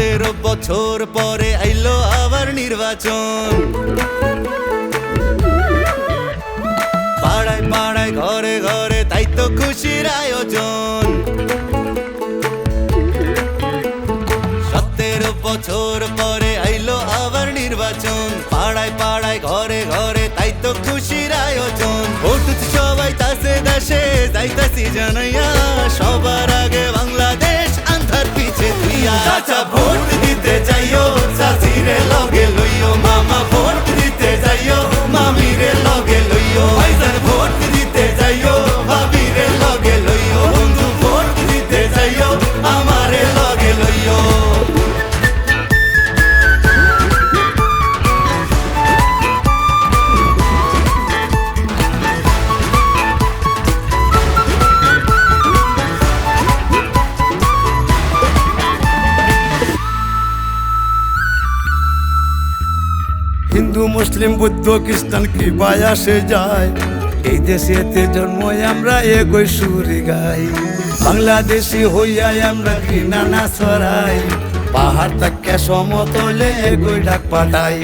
সতেরো বছর পরে আইলো আবার নির্বাচন। পাড়ায় পাড়ায়, ঘরে ঘরে, তাই তো খুশির আয়োজন। সতেরো বছর পরে আইলো আবার নির্বাচন। পাড়ায় পাড়ায়, ঘরে ঘরে, তাই তো খুশির আয়োজন। ভোট সবাই তাসে দাসে যাইতাছি জানাইয়া, সবার আগে বাংলাদেশ আন্ধার পিছে তুইয়া। হিন্দু, মুসলিম, বুদ্ধ, খ্রিস্টান কি আসে যায়? এই দেশেতে জন্ম আমরা একই সুরে গাই। বাংলাদেশি হইয়া আমরা কি নানা ছড়াই? পাহাড় তাকে সমতলে একই ডাক পাঠাই।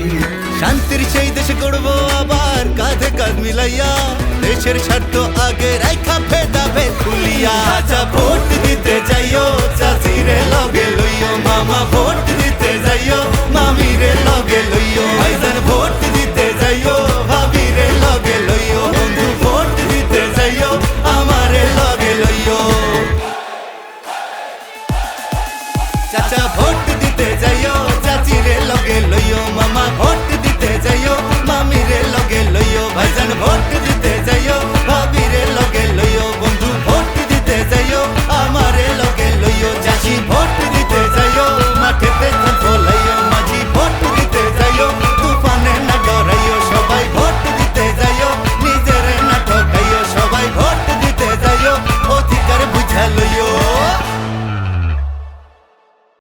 শান্তির সেই দেশে করব আবার, কাঁধে কাঁধ মিলাইয়া। দেশের স্বার্থ আগে রেখা ভেদাবে খুলিয়া আচ্ছা ভোট দিতে যাইও, চাচিরে লগে লইও, মামা ভোট চাচা ভোট দিতে যাইও।